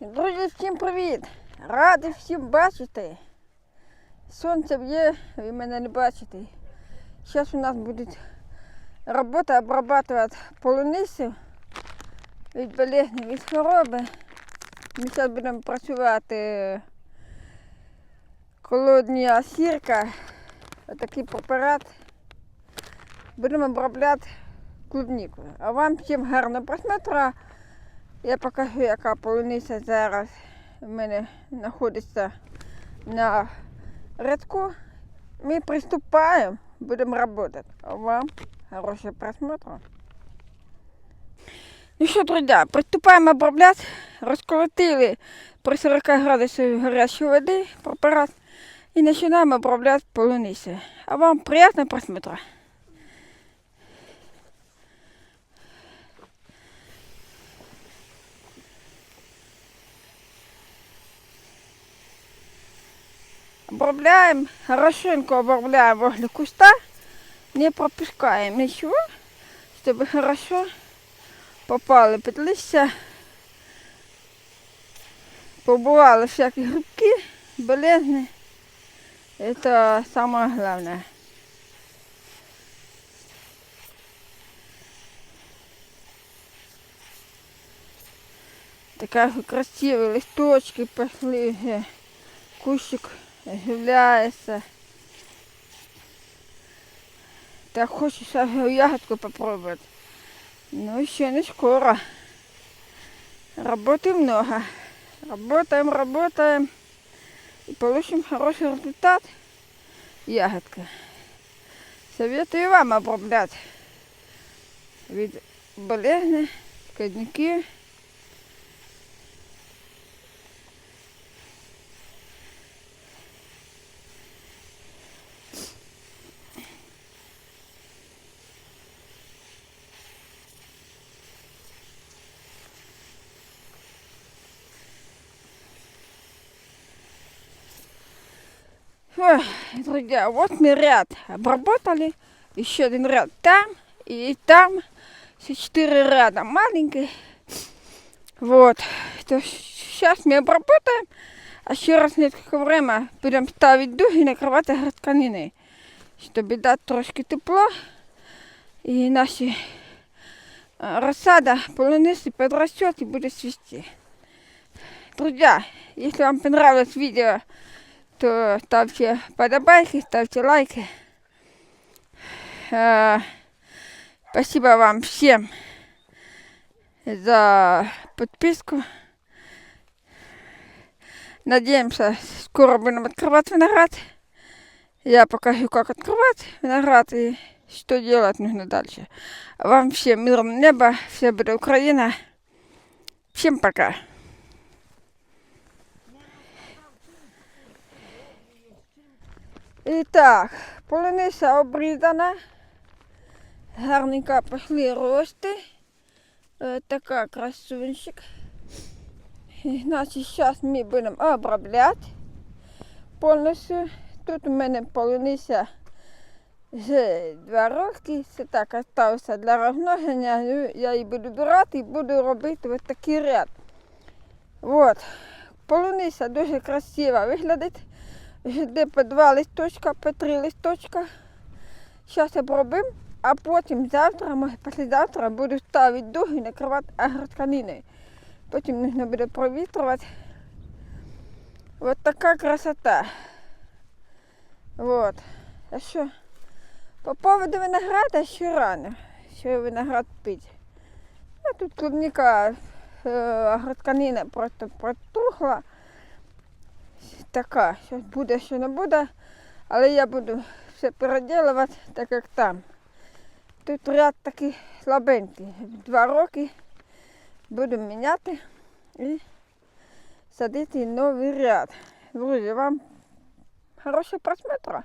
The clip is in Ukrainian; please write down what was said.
Друзі, всім привіт! Радий всім бачити. Сонце б'є, ви мене не бачите. Зараз у нас буде робота обрабатувати полуницю від болезні, від хвороби. Ми зараз будемо працювати колодня сірка, отакий препарат. Будемо обробляти клубнику. А вам всім гарного просмотру. Я покажу, яка полуниця зараз у мене знаходиться на рядку. Ми приступаємо, будемо працювати. Вам хорошого просмотру. Ну що, друзі, приступаємо обробляти. Розколотили при 40 градусах гарячої води препарат і починаємо обробляти полуницю. А вам приємного просмотру. Обробляем, хорошенько обробляем возле куста, не пропускаем ничего, чтобы хорошо попали під листя, побывали всякие грибки, болезни. Это самое главное. Така красиві листочки пошли, вже оживляется. Так хочется ягодку попробовать. Но еще не скоро. Работы много. Работаем, работаем. И получим хороший результат. Ягодка. Советую вам оброблять. Від болезни, шкідники. Ой, друзья, вот мы ряд обработали. Еще один ряд там и там. Все четыре ряда маленькие. Вот. То сейчас мы обработаем. А через несколько время будем ставить дуги и накрывать тканины. Чтобы дать трошки тепло. И наши э, рассада полуницы подрастет и будет свести. Друзья, если вам понравилось видео, то ставьте подобайки, ставьте лайки. Э, Спасибо вам всем за подписку. Надеемся, скоро будем открывать виноград. Я покажу, как открывать виноград и что делать нужно дальше. Вам всем мирного неба, все будет Украина. Всем пока. І так, полуниця обрізана. Гарненько пішли рости. Е, така красунчик. І, Значить, зараз ми будемо обробляти повністю. Тут у мене полуниця вже два роки. Це так залишилося для розмноження. Ну, Я її буду брати і буду робити ось такий ряд. От. Полуниця дуже красиво виглядить. Де два листочка, по три листочка. Зараз обробимо, а потім завтра, може післязавтра буду ставити дуги і накривати агротканиною. Потім потрібно буде провітрювати. Ось така красота. Вот. А що? По поводу винограда ще рано. Ще виноград пить. А тут клубника е, агротканина просто протухла така. Щось буде, що не буде, але я буду все переділувати, так як там. Тут ряд такий слабенький. Два роки буду міняти і садити новий ряд. Друзі, вам хорошого просмотру.